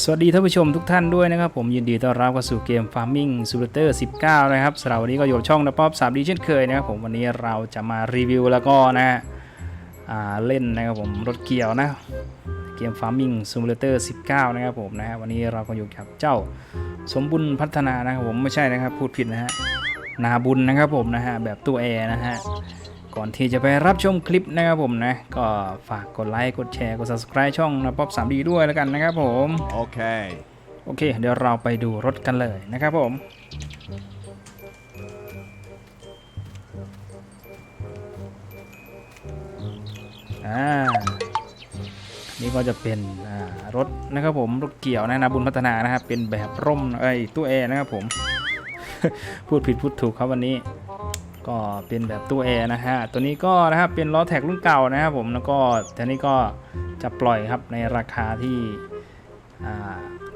สวัสดีท่านผู้ชมทุกท่านด้วยนะครับ ผมยินดีต้อนรับเข้าสู่เกม Farming Simulator 19 นะครับสำหรับวันนี้ก็อยู่ช่องนะป๊อป3ดีเช่นเคยนะครับผมวันนี้เราจะมารีวิวแล้วก็นะฮะเล่นนะครับผมรถเกี่ยวนะเกม Farming Simulator 19 นะครับผมนะฮะวันนี้เราก็อยู่กับเจ้าสมบุญพัฒนานะครับผมไม่ใช่นะครับพูดผิดนะฮะนาบุญนะครับผมนะฮะแบบตู้แอร์นะฮะ ก่อนที่จะไปรับชมคลิปนะครับผมนะ ก็ฝากกดไลค์กดแชร์กด subscribe ช่องนะป๊อป3ดีด้วยแล้วกันนะครับผม Okay. โอเค เดี๋ยวเราไปดูรถกันเลยนะครับผมอ่านี่ก็จะเป็นอ่ารถนะครับผมรถเกี่ยวนะนาบุญพัฒนานะครับเป็นแบบร่มเอ้ยตู้แอร์นะครับผม พูดผิดพูดถูกครับวันนี้ ก็เป็นแบบตู้แอร์นะฮะ ตัวนี้ก็นะครับเป็นล้อแท็กรุ่นเก่านะครับผมแล้วก็แต่นี้ก็จะปล่อยครับในราคาที่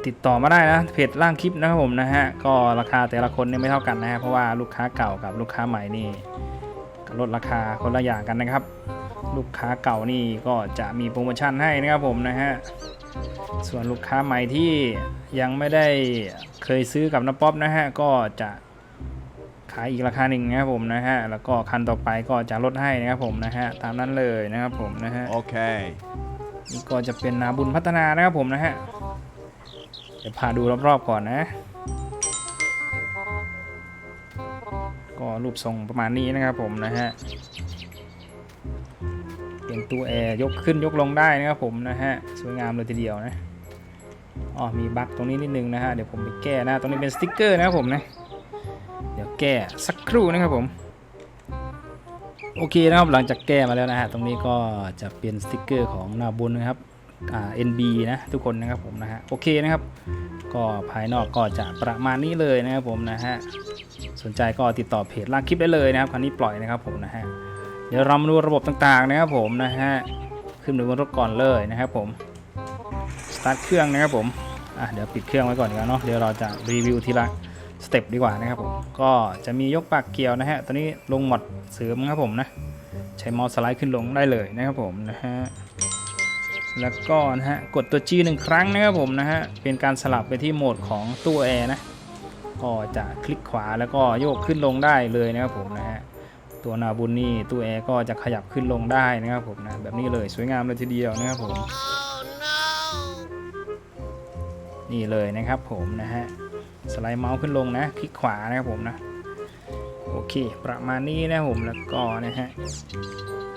ติดต่อมาได้นะเพจล่างคลิปนะครับผมนะฮะก็ราคาแต่ละคนเนี่ยไม่เท่ากันนะฮะเพราะว่าลูกค้าเก่ากับลูกค้าใหม่นี่ลดราคาคนละอย่างกันนะครับ ลูกค้าเก่านี่ก็จะมีโปรโมชั่นให้นะครับผมนะฮะส่วนลูกค้าใหม่ที่ยังไม่ได้เคยซื้อกับน้าป๊อปนะฮะก็จะายอีกราคาหนึ่งนะครับผมนะฮะแล้วก็คันต่อไปก็จะลดให้นะครับผมนะฮะตามนั้นเลยนะครับผมนะฮะ Okay. นี่ก็จะเป็นนาบุญพัฒนานะครับผมนะฮะเดี๋ยวพาดูรอบๆก่อนนะ ก็รูปทรงประมาณนี้นะครับผมนะฮะเป็นตู้แอร์ยกขึ้นยกลงได้นะครับผมนะฮะสวยงามเลยทีเดียวนะอ๋อมีบั๊กตรงนี้นิดนึงนะฮะเดี๋ยวผมไปแก้นะตรงนี้เป็นสติ๊กเกอร์นะครับผมนะเดี๋ยว แก้สักครู่นะครับผม โอเคนะครับหลังจากแก้มาแล้วนะฮะตรงนี้ก็จะเป็นสติกเกอร์ของหน้าบุญนะครับอ่า NB นะทุกคนนะครับผมนะฮะโอเคนะครับ ก็ภายนอกก็จะประมาณนี้เลยนะครับผมนะฮะสนใจก็ติดต่อเพจล่างคลิปได้เลยนะครับคันนี้ปล่อยนะครับผมนะฮะเดี๋ยวเรามาดูระบบต่างๆนะครับผมนะฮะขึ้นไปบนรถก่อนเลยนะครับผมสตาร์ทเครื่องนะครับผมอะเดี๋ยวปิดเครื่องไว้ก่อนกว่าเนาะเดี๋ยวเราจะรีวิวทีละ สเต็ปดีกว่านะครับผมก็จะมียกปากเกี่ยวนะฮะตอนนี้ลงหมดเสริมครับผมนะใช้มาส์สไลด์ขึ้นลงได้เลยนะครับผมนะฮะแล้วก็นะฮะกดตัว G หนึ่งครั้งนะครับผมนะฮะเป็นการสลับไปที่โหมดของตู้แอร์นะก็จะคลิกขวาแล้วก็โยกขึ้นลงได้เลยนะครับผมนะฮะตัวนาบุญนี่ตู้แอร์ก็จะขยับขึ้นลงได้นะครับผมนะแบบนี้เลยสวยงามเลยทีเดียวนะครับผมนี่เลยนะครับผมนะฮะ สไลด์เมาส์ขึ้นลงนะ คลิกขวานะครับผมนะ โอเค ประมาณนี้นะผมแล้วก็นะฮะ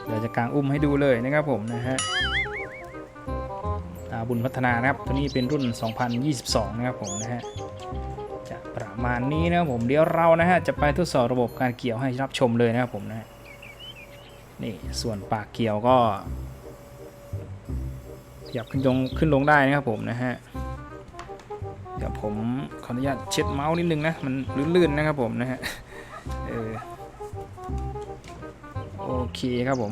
เดี๋ยวจะกางอุ้มให้ดูเลยนะครับผมนะฮะอ่าบุญพัฒนานะครับ ตัวนี้เป็นรุ่น 2022 นะครับผมนะฮะจะประมาณนี้นะครับผมเดี๋ยวเรานะฮะจะไปทดสอบระบบการเกี่ยวให้รับชมเลยนะครับผมนะฮะนี่ส่วนปากเกี่ยวก็ขยับขึ้นลงขึ้นลงได้นะครับผมนะฮะ เดี๋ยวผมขออนุญาตเช็ดเมาส์นิดนึงนะ มันลื่นๆนะครับผมนะฮะเออโอเคครับผม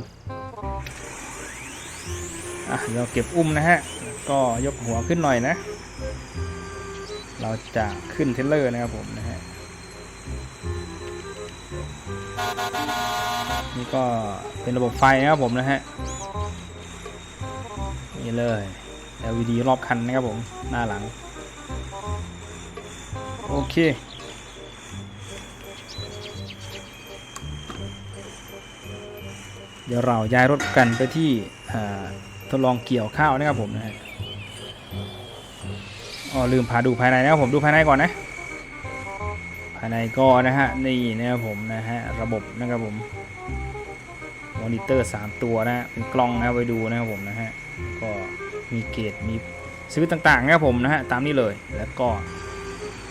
อะเราเก็บอุ้มนะฮะ ก็ยกหัวขึ้นหน่อยนะ เราจะขึ้นเทเลอร์นะครับผมนะฮะ นี่ก็เป็นระบบไฟนะครับผมนะฮะ นี่เลย LED รอบคันนะครับผม หน้าหลัง อเค เดี๋ยวเราย้ายรถกันไปที่ทดลองเกี่ยวข้าวนะครับผมนะฮะอ๋อลืมพาดูภายในนะครับผมดูภายในก่อนนะภายในก็นะฮะนี่นะครับผมนะฮะระบบนะครับผมมอนิเตอร์ 3 ตัวนะฮะเป็นกล้องนะไว้ดูนะครับผมนะฮะก็มีเกจมีสวิตต่างๆนะครับผมนะฮะตามนี้เลยแล้วก็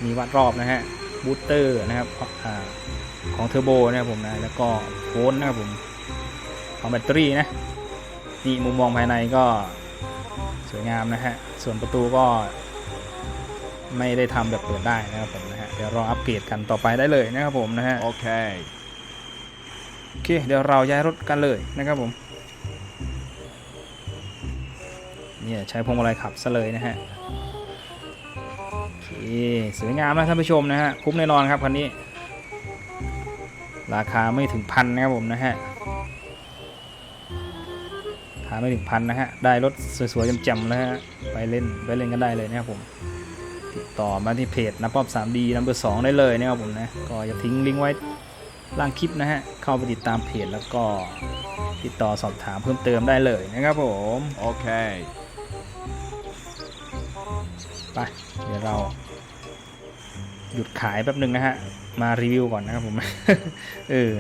มีวัดรอบนะฮะบูสเตอร์นะครับอ่าของเทอร์โบนะครับผมนะแล้วก็โวลต์นะครับผมของแบตเตอรี่นะนี่มุมมองภายในก็สวยงามนะฮะส่วนประตูก็ไม่ได้ทำแบบเปิดได้นะครับผมนะฮะเดี๋ยวรออัปเกรดกันต่อไปได้เลยนะครับผมนะฮะ Okay. โอเคเดี๋ยวเราย้ายรถกันเลยนะครับผมเนี่ยใช้พวงมาลัยขับซะเลยนะฮะโอเค สวยงามนะท่านผู้ชมนะฮะคุ้มแน่นอนครับคันนี้ ราคาไม่ถึงพันนะครับผมนะฮะทามไม่ถึงพันนะฮะ ได้รถสวยๆแจ่มๆแล้วฮะ ไปเล่นไปเล่นกันได้เลยนะครับผม ติดต่อมาที่เพจน้ำป๊อป 3D นัมเบอร์สได้เลยนะครับผมนะ ก็อย่าทิ้งลิงก์ไว้ล่างคลิปนะฮะ เข้าไปติดตามเพจแล้วก็ติดต่อสอบถามเพิ่มเติมได้เลยนะครับผม Okay. ไป เดี๋ยวเรา หยุดขายแป๊บหนึ่งนะฮะ มารีวิวก่อนนะครับผม เออ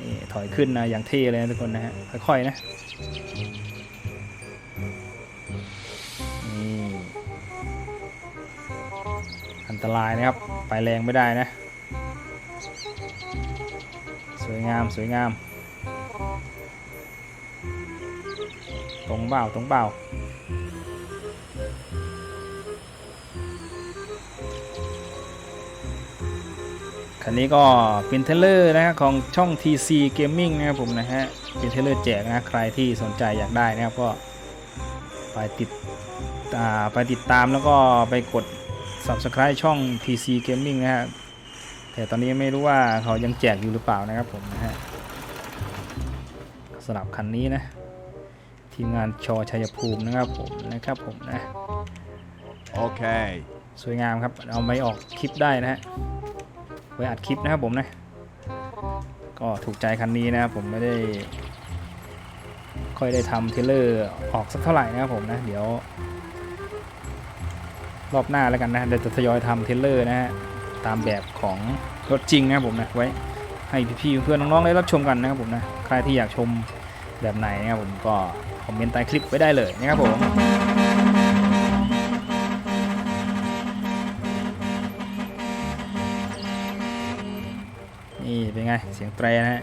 นี่ถอยขึ้นนะ อย่างเท่เลยนะทุกคนนะฮะ ค่อยๆนะ นี่ อันตรายนะครับ ไปแรงไม่ได้นะ สวยงามสวยงาม ตรงเบ้าตรงเบ้า คันนี้ก็เป็นเทรลเลอร์นะฮะของช่อง TC Gaming นะครับผมนะฮะเป็นเทรลเลอร์แจกนะใครที่สนใจอยากได้นะครับก็ไปติดอ่าไปติดตามแล้วก็ไปกด Subscribe ช่อง TC Gaming นะฮะแต่ตอนนี้ไม่รู้ว่าเขายังแจกอยู่หรือเปล่านะครับผมนะฮะสำหรับคันนี้นะทีมงานชอชัยภูมินะครับผมนะครับผมนะ Okay. สวยงามครับเอาไปออกคลิปได้นะฮะ ไว้อัดคลิปนะครับผมนะ ก็ถูกใจคันนี้นะครับผมไม่ได้ ค่อยได้ทำเทเลอร์ออกสักเท่าไหร่นะครับผมนะ เดี๋ยว รอบหน้าแล้วกันนะเดี๋ยวจะทยอยทำเทเลอร์นะฮะตามแบบของรถจริงนะครับผมนะไว้ให้พี่ๆเพื่อนน้องๆได้รับชมกันนะครับผมนะใครที่อยากชมแบบไหนนะครับผมก็คอมเมนต์ใต้คลิปไว้ได้เลยนะครับผม ไง เสียงแตรนะฮะ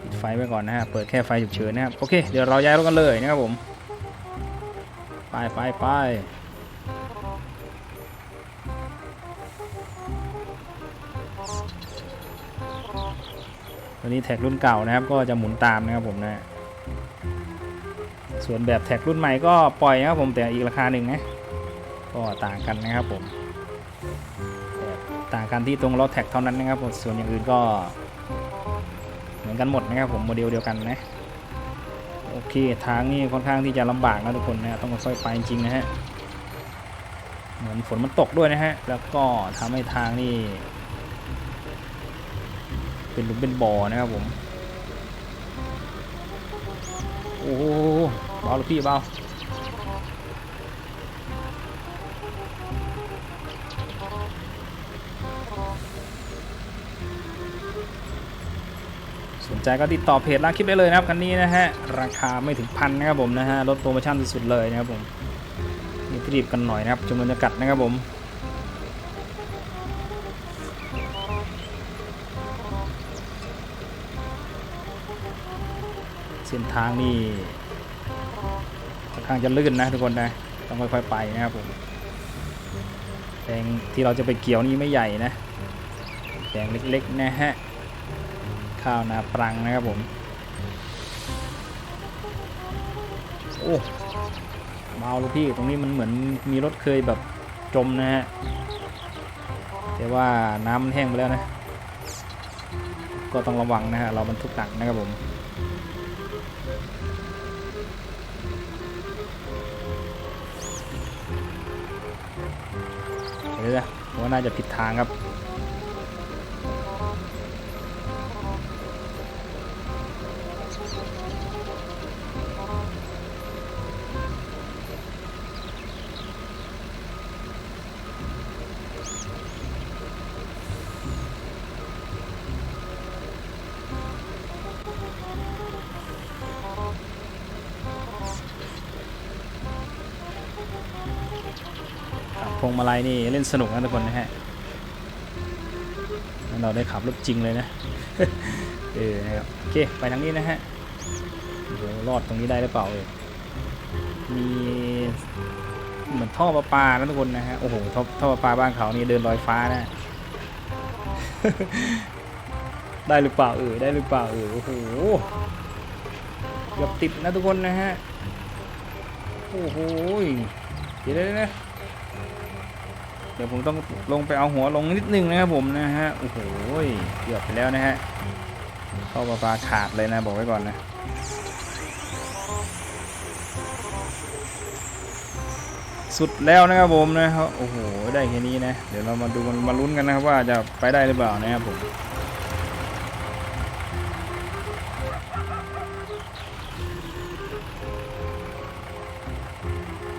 ปิดไฟไว้ก่อนนะฮะ เปิดแค่ไฟฉุกเฉินนะครับ โอเค เดี๋ยวเราย้ายรถกันเลยนะครับผม ไปไปไปตัวนี้แท็กรุ่นเก่านะครับ ก็จะหมุนตามนะครับผมนะ ส่วนแบบแท็กรุ่นใหม่ก็ปล่อยนะครับผมแต่อีกราคาหนึ่งนะ ก็ต่างกันนะครับผม ต่างกันที่ตรงล้อแท็กเท่านั้นนะครับผมส่วนอย่างอื่นก็ เหมือนกันหมดนะครับผมโมเดลเดียวกันนะโอเคทางนี่ค่อนข้างที่จะลำบากนะทุกคนนะต้องค่อยๆไปจริงๆนะฮะเหมือนฝนมันตกด้วยนะฮะแล้วก็ทำให้ทางนี่เป็นหลุมเป็นบ่อนะครับผมโอ้เบาหรือพี่เบา ใจก็ติดต่อเพจร้านคลิปได้เลยนะครับคันนี้นะฮะราคาไม่ถึงพันนะครับผมนะฮะลดโปรโมชั่นสุดๆเลยนะครับผมนี่รีบกันหน่อยนะครับจำนวนจำกัดนะครับผมเส้นทางนี่ค่อนข้างจะลื่นนะทุกคนนะต้องค่อยๆไปนะครับผมแปลงที่เราจะไปเกี่ยวนี่ไม่ใหญ่นะแปลงเล็กๆนะฮะ ข้าวนาปรังนะครับผม โอ้เบาลูกพี่ตรงนี้มันเหมือนมีรถเคยแบบจมนะฮะ แต่ว่าน้ำมันแห้งไปแล้วนะ ก็ต้องระวังนะฮะ เราบรรทุกหนักนะครับผมเดี๋ยวนะว่าน่าจะผิดทางครับ งมาลัยนี่เล่นสนุกนะทุกคนนะฮะเราได้ขับรถจริงเลยนะเออนะครับโอเคไปทางนี้นะฮะเดี๋ยวรอดตรงนี้ได้หรือเปล่าเออมีเหมือนท่อประปานะทุกคนนะฮะโอ้โหท่อท่อประปาบ้านเขานี่เดินลอยฟ้านะได้หรือเปล่าเออได้หรือเปล่าเออโอ้โหเกือบติดนะทุกคนนะฮะโอ้โหเดี๋ยวนะ เดี๋ยวผมต้องลงไปเอาหัวลงนิดนึงนะครับผมนะฮะโอ้โหเกือบไปแล้วนะฮะเข้าปลาปลาขาดเลยนะบอกไว้ก่อนนะสุดแล้วนะครับผมนะครับโอ้โหได้แค่นี้นะ เดี๋ยวเรามาดูมันมาลุ้นกันนะครับว่าจะไปได้หรือเปล่านะครับผม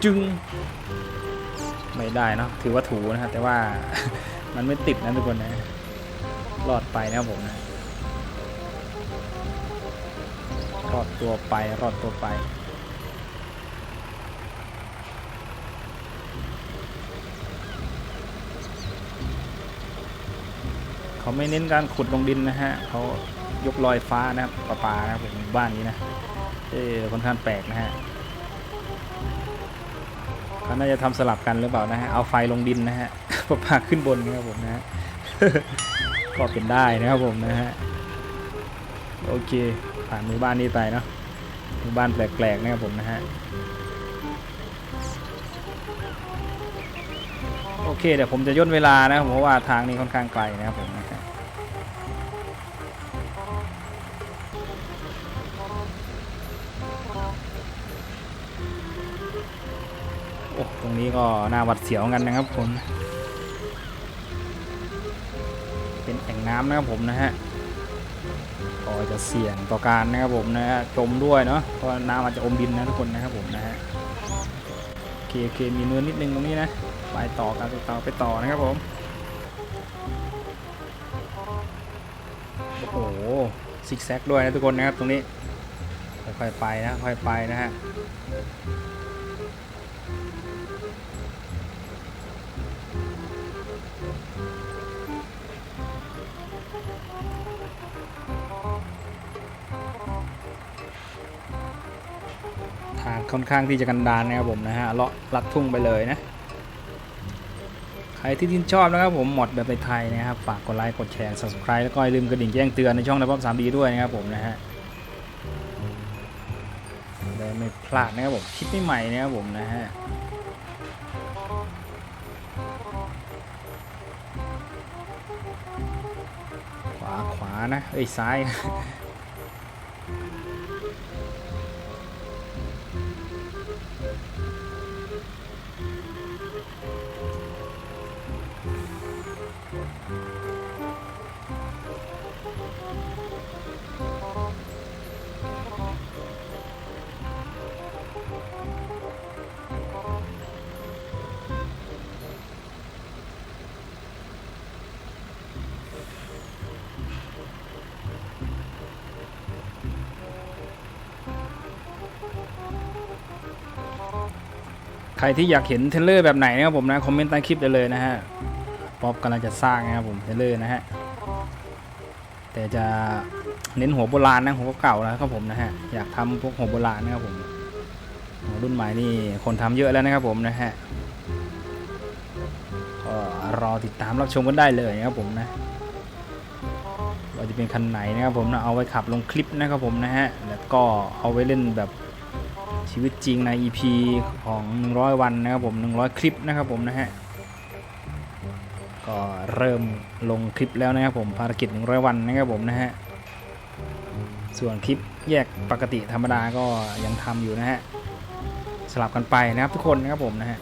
จึง ได้เนอะถือว่าถูนะฮะแต่ว่า มันไม่ติดนะทุกคนนะรอดไปนะครับผมนะรอดตัวไปรอดตัวไปเขาไม่เน้นการขุดลงดินนะฮะเขายกลอยฟ้านะครับประปานะครับผมบ้านนี้นะเออค่อนข้างแปลกนะฮะ เขาน่าจะทำสลับกันหรือเปล่านะฮะ เอาไฟลงดินนะฮะประปาขึ้นบนนะครับผมนะฮะ ก็เป็นได้นะครับผมนะฮะ โอเค ผ่านหมู่บ้านนี้ไปเนาะ หมู่บ้านแปลกๆนะครับผมนะฮะ โอเคเดี๋ยวผมจะย่นเวลานะครับเพราะว่าทางนี้ค่อนข้างไกลนะครับผม รงนี้ก็น่าหวัดเสียวกันนะครับผม เป็นแอ่งน้ำนะครับผมนะฮะก็จะเสี่ยงต่อการนะครับผมนะฮะจมด้วยเนาะเพราะน้ำอาจจะอมดินนะทุกคนนะครับผมนะฮะโอเคโอเคมีเนินนิดนึงตรงนี้นะไปต่อกันไปต่อไปต่อนะครับผมโอ้โหซิกแซกด้วยนะทุกคนนะครับตรงนี้ค่อยๆไปนะค่อยๆไปนะฮะ ค่อนข้างที่จะกันดานนะครับผมนะฮะเลาะลัดทุ่งไปเลยนะ ใครที่ชื่นชอบนะครับผมหมดแบบไทยนะครับ ฝากกดไลค์กดแชร์ subscribe แล้วก็อย่าลืมกระดิ่งแจ้งเตือนในช่องในป๊อปสามดีด้วยนะครับผมนะฮะได้ไม่พลาดนะครับผมคลิปใหม่ๆนะครับผมนะฮะขวาขวานะเอ้ยซ้าย ใครที่อยากเห็นเทรลเลอร์แบบไหนนะครับผมนะคอมเมนต์ใต้คลิปได้เลยนะฮะป๊อปกำลังจะสร้างนะครับผมเทรลเลอร์นะฮะแต่จะเน้นหัวโบราณนะหัวเก่านะครับผมนะฮะอยากทำพวกหัวโบราณนะครับผมรุ่นใหม่นี่คนทำเยอะแล้วนะครับผมนะฮะก็รอติดตามรับชมกันได้เลยนะครับผมนะว่าจะเป็นคันไหนนะครับผมนะเอาไว้ขับลงคลิปนะครับผมนะฮะแล้วก็เอาไว้เล่นแบบ ชีวิตจริงใน EP ของ 100 วันนะครับผม 100 คลิปนะครับผมนะฮะ ก็เริ่มลงคลิปแล้วนะครับผมภารกิจ 100 วันนะครับผมนะฮะ ส่วนคลิปแยกปกติธรรมดาก็ยังทำอยู่นะฮะสลับกันไปนะครับทุกคนนะครับผมนะฮะ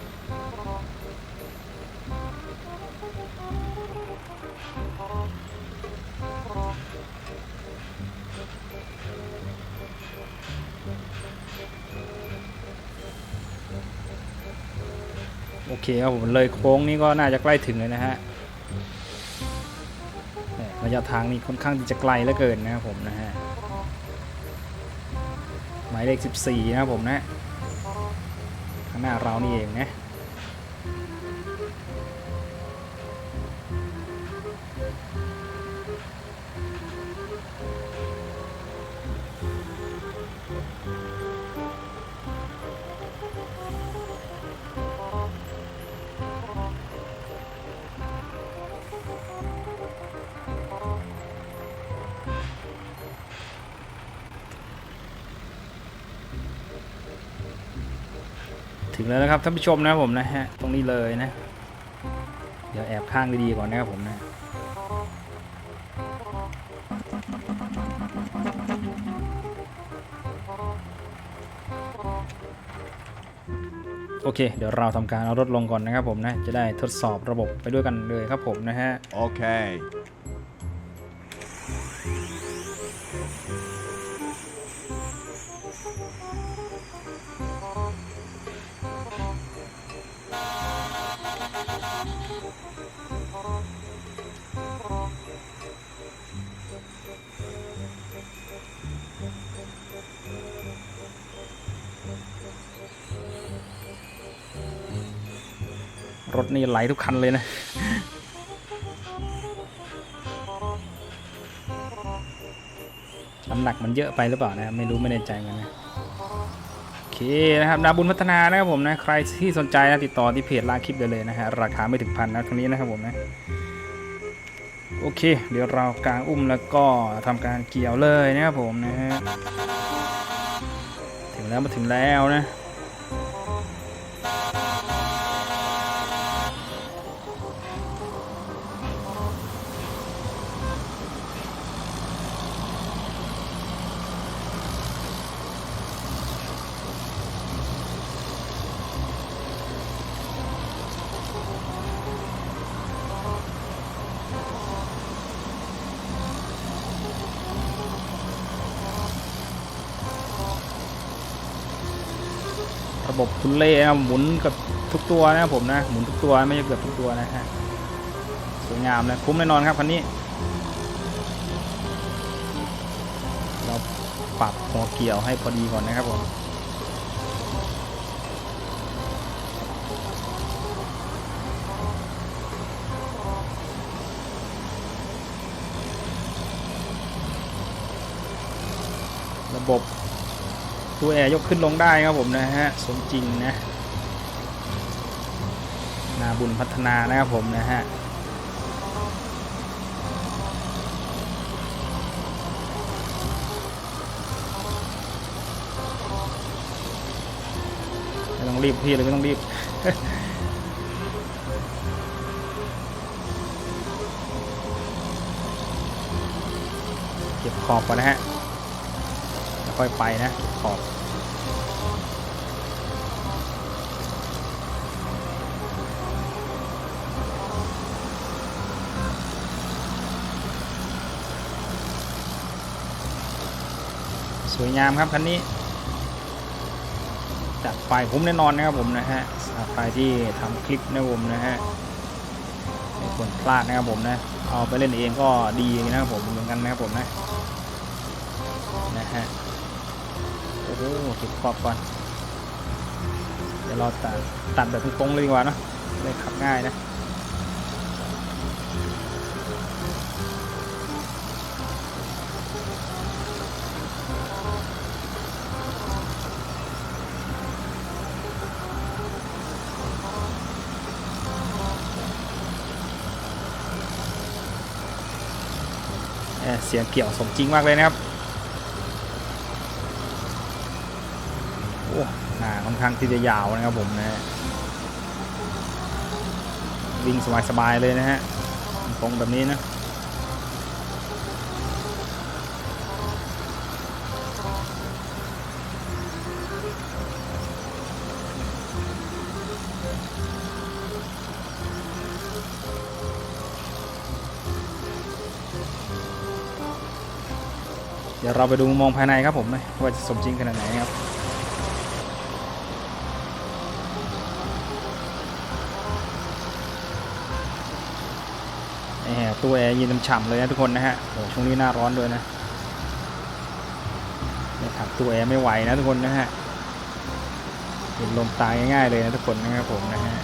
เคครับผมเลยโค้งนี้ก็น่าจะใกล้ถึงเลยนะฮะระยะทางนี้ค่อนข้างที่จะไกลเหลือเกินนะครับผมนะฮะหมายเลข 14 นะครับผมนะข้างหน้าเรานี่เองนะ แล้วนะครับท่านผู้ชมนะผมนะฮะตรงนี้เลยนะ เดี๋ยวแอบข้างดีๆก่อนนะครับผมนะโอเค เดี๋ยวเราทำการเอารถลงก่อนนะครับผมนะ จะได้ทดสอบระบบไปด้วยกันเลยครับผมนะฮะ Okay. รถนี่ไหลทุกคันเลยนะ น้ำหนักมันเยอะไปหรือเปล่านะไม่รู้ไม่แน่ใจเหมือนกันนะโอเคนะครับนาบุญพัฒนานะครับผมนะใครที่สนใจนะติดต่อที่เพจร้าคลิปได้เลยนะฮะราคาไม่ถึงพันนะตรงนี้นะครับผมนะโอเค เดี๋ยวเรากางอุ้มแล้วก็ทำการเกี่ยวเลยนะครับผมนะฮะถึงแล้วมาถึงแล้วนะ บบคุณเล่นะหมุนกับทุกตัวนะครับผมนะหมุนทุกตัวไม่ใช่เกือบทุกตัวนะฮะสวยงามนะคุ้มแน่นอนครับคันนี้ เราปรับหัวเกี่ยวให้พอดีก่อนนะครับผมระบบ ตัวแอร์ยกขึ้นลงได้ครับผมนะฮะสมจริงนะนาบุญพัฒนานะครับผมนะฮะไม่ต้องรีบพี่เลยไม่ต้องรีบเก็บขอบก่อนนะฮะแล้วค่อยไปนะเก็บขอบ สวยงามครับคันนี้จัดไฟคุ้มแน่นอนนะครับผมนะฮะสำหรับใครที่ทำคลิปนะผมนะฮะไม่ควรพลาดนะครับผมนะเอาไปเล่นเองก็ดีนะครับผมเหมือนกันนะครับผมนะนะฮะโอ้โหเก็บขอบก่อนเดี๋ยวเราตัดตัดแบบตรงๆเลยดีกว่าเนอะเลยขับง่ายนะ เสียงเกี่ยวสมจริงมากเลยนะครับโอ้หนาค่อนข้างที่จะยาวนะครับผมนะ วิ่งสบายๆเลยนะฮะตรงแบบนี้นะ ดี๋ยวเราไปดูมุมมองภายในครับผมนะว่าจะสมจริงขนาดไหนครับแหมตัวแอร์เย็นฉ่ำเลยนะทุกคนนะฮะโอ้ช่วงนี้หน้าร้อนด้วยนะไม่ขับตัวแอร์ไม่ไหวนะทุกคนนะฮะเป็นลมตายง่ายๆเลยนะทุกคนนะครับผมนะฮะ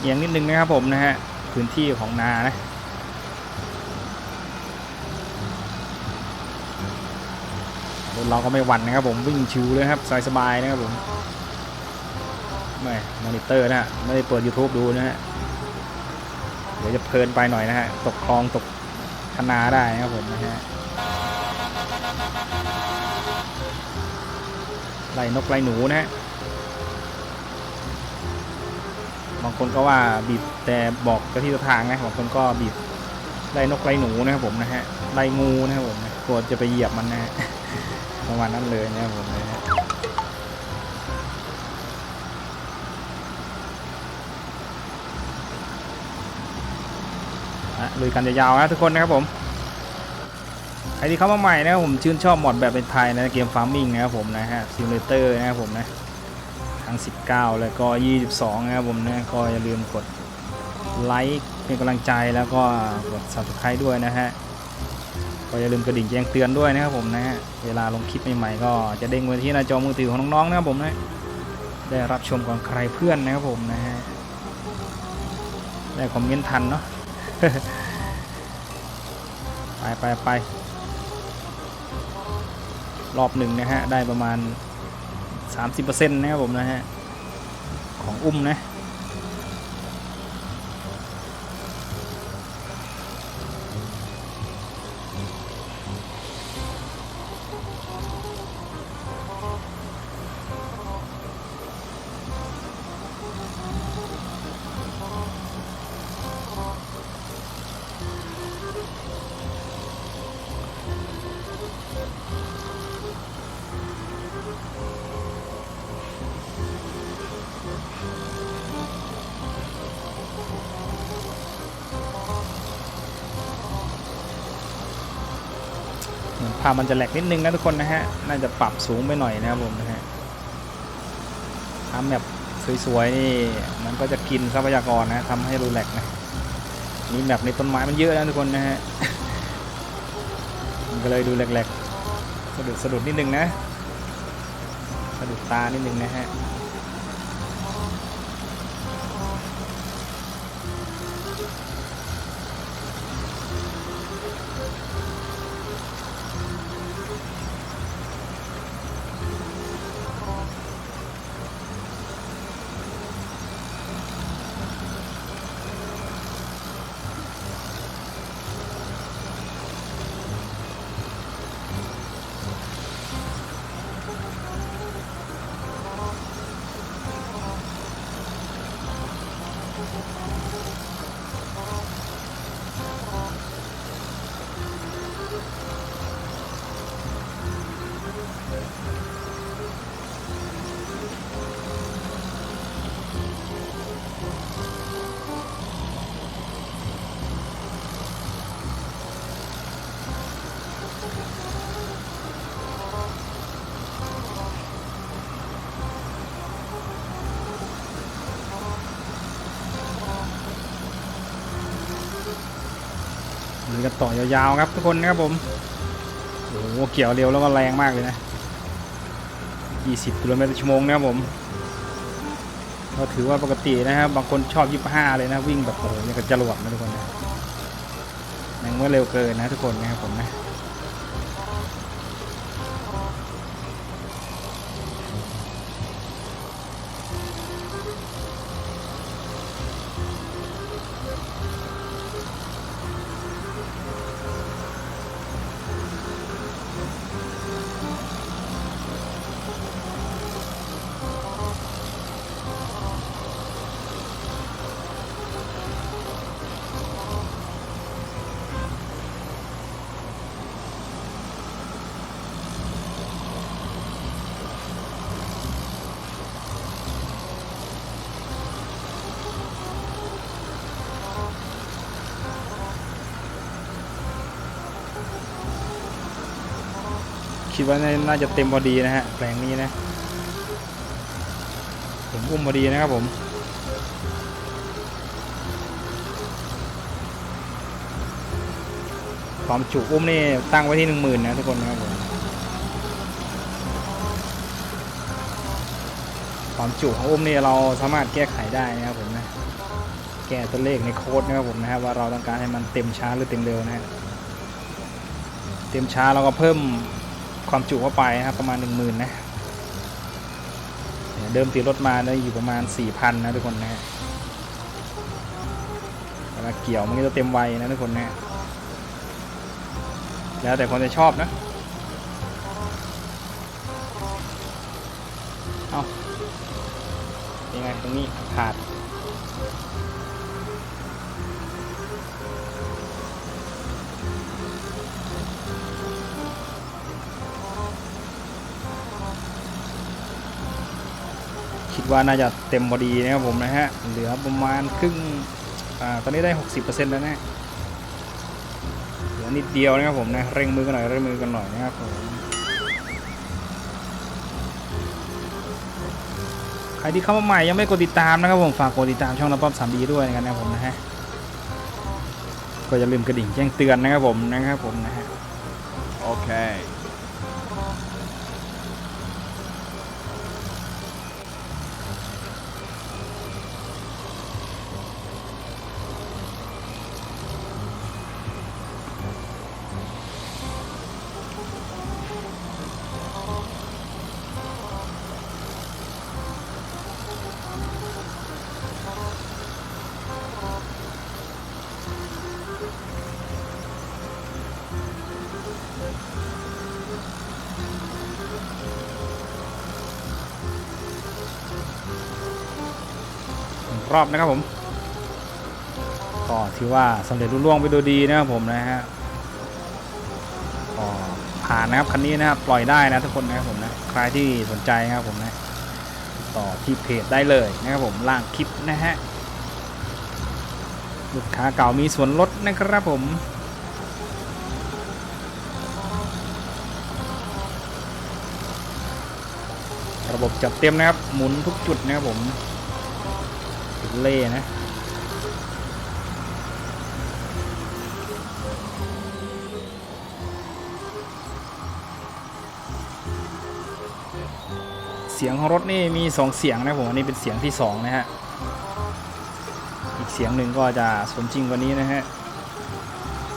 เอียงนิดนึงนะครับผมนะฮะพื้นที่ของนานะรถเราก็ไม่หวั่นนะครับผมวิ่งชิวเลยครับสบายๆนะครับผมไม่มอนิเตอร์นะฮะไม่ได้เปิด YouTube ดูนะฮะเดี๋ยวจะเพลินไปหน่อยนะฮะตกคลองตกคนาได้นะครับผมนะฮะไล่นกไล่หนูนะฮะางคนก็ว่าบีบแต่บอกเจ้าที่ทางนะบางคนก็บีบไล่นกไล่หนูนะครับผมนะฮะไล่งูนะครับผมนะกลัวจะไปเหยียบมันนะฮะประมาณนั้นเลยนะครับผมนะฮะอะลุยกันยาวๆนะทุกคนนะครับผมใครที่เข้ามาใหม่นะครับผมชื่นชอบมอดแบบเป็นไทยนะเกมฟาร์มมิ่งนะครับผมนะฮะซิมูเลเตอร์นะครับผมนะ ทั้ง 19 แล้วก็ 22 นะครับผมนะก็อย่าลืมกดไลค์เป็นกำลังใจแล้วก็กด subscribe ด้วยนะฮะก็อย่าลืมกระดิ่งแจ้งเตือนด้วยนะครับผมนะฮะเวลาลงคลิปใหม่ๆก็จะเด้งไปที่หน้าจอมือถือของน้องๆนะครับผมนะได้รับชมก่อนใครเพื่อนนะครับผมนะฮะได้คอมเมนต์ทันเนาะไปไปไปรอบหนึ่งนะฮะได้ประมาณ 30%นะครับผมนะฮะ ของอุ้มนะาพมันจะแหลกนิดนึงนะทุกคนนะฮะ น่าจะปรับสูงไปหน่อยนะครับผมนะฮะทำแบบสวยๆนี่มันก็จะกินทรัพยากรนะทำให้รูแหลกนะนี่แบบในต้นไม้มันเยอะนะทุกคนนะฮะ มันก็เลยดูแหลกๆสะดุดสะดุดนิดนึงนะสะดุดตานิดนึงนะฮะ กันต่อยาวๆครับทุกคนนะครับผมโอ้โหเกี่ยวเร็วแล้วก็แรงมากเลยนะ 20กิโลเมตรชั่วโมงนะครับผมก็ถือว่าปกตินะครับบางคนชอบ 25 เลยนะ วิ่งแบบโอ้โหยังกับจรวดนะทุกคนนะยังไม่เร็วเกินนะทุกคนนะครับผมนะ คิดว่าน่าจะเต็มพอดีนะฮะแปลงนี้นะ ผมอุ้มพอดีนะครับผมความจุอุ้มนี่ตั้งไว้ที่หนึ่งหมื่นนะทุกคนนะครับผมความจุของอุ้มนี่เราสามารถแก้ไขได้นะครับผมนะแก้ตัวเลขในโค้ดนะครับผมนะครับว่าเราต้องการให้มันเต็มช้าหรือเต็มเร็วนะฮะเต็มช้าเราก็เพิ่ม ความจุเข้าไปนะครับประมาณ 1 0,000นะเนี่ยเดิมติดรถมาได้อยู่ประมาณ 4,000 นะทุกคนนะฮะเวลาเกี่ยวมันก็จะเต็มวัยนะทุกคนนะแล้วแต่คนจะชอบนะ เอายังไงตรงนี้ขาด ว่าน่าจะเต็มพอดีนะครับผมนะฮะ เหลือประมาณครึ่งอ่าตอนนี้ได้ 60%แล้วนะเหลือนิดเดียวนะครับผมนะเร่งมือกันหน่อยเร่งมือกันหน่อยนะครับผมใครที่เข้ามาใหม่ยังไม่กดติดตามนะครับผมฝากกดติดตามช่องน้ำป้อมสามดีด้วยนะครับผมนะฮะก็อย่าลืมกระดิ่งแจ้งเตือนนะครับผมนะครับผมนะฮะ Okay. ร อบนะครับผม ก็ถือว่าสำเร็จรุ่ล่วงไปโดยดีนะครับผมนะฮะก็ผ่านนะครับคันนี้นะครับปล่อยได้นะทุกคนนะครับผมนะใครที่สนใจนะครับผมนะต่อที่เพจได้เลยนะครับผมล่างคลิปนะฮะลูกค้าเก่ามีส่วนลดนะครับผมระบบจัดเต็มนะครับ หมุนทุกจุดนะครับผม เล่นะเสียงของรถนี่มีสองเสียงนะผมอันนี้เป็นเสียงที่สองนะฮะ อีกเสียงหนึ่งก็จะสมจริงกว่านี้นะฮะ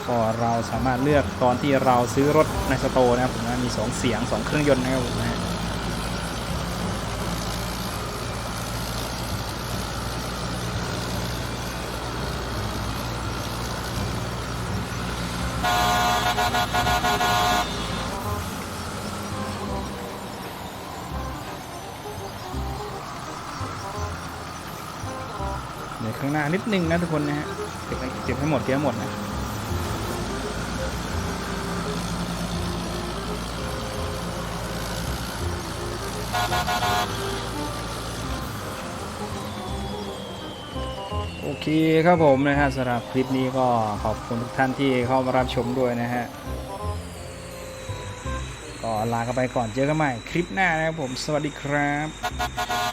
ก็เราสามารถเลือกตอนที่เราซื้อรถในสโตนะครับผมนะมีสองเสียงสองเครื่องยนต์นะครับผมนะ เดี๋ยวข้างหน้านิดนึงนะทุกคนนะฮะเก็บให้เก็บให้หมดเก็บให้หมดนะ เคครับผมนะฮะสำหรับคลิปนี้ก็ขอบคุณทุกท่านที่เข้ามารับชมด้วยนะฮะก็ลากันไปก่อนเจอกันใหม่คลิปหน้านะครับผมสวัสดีครับ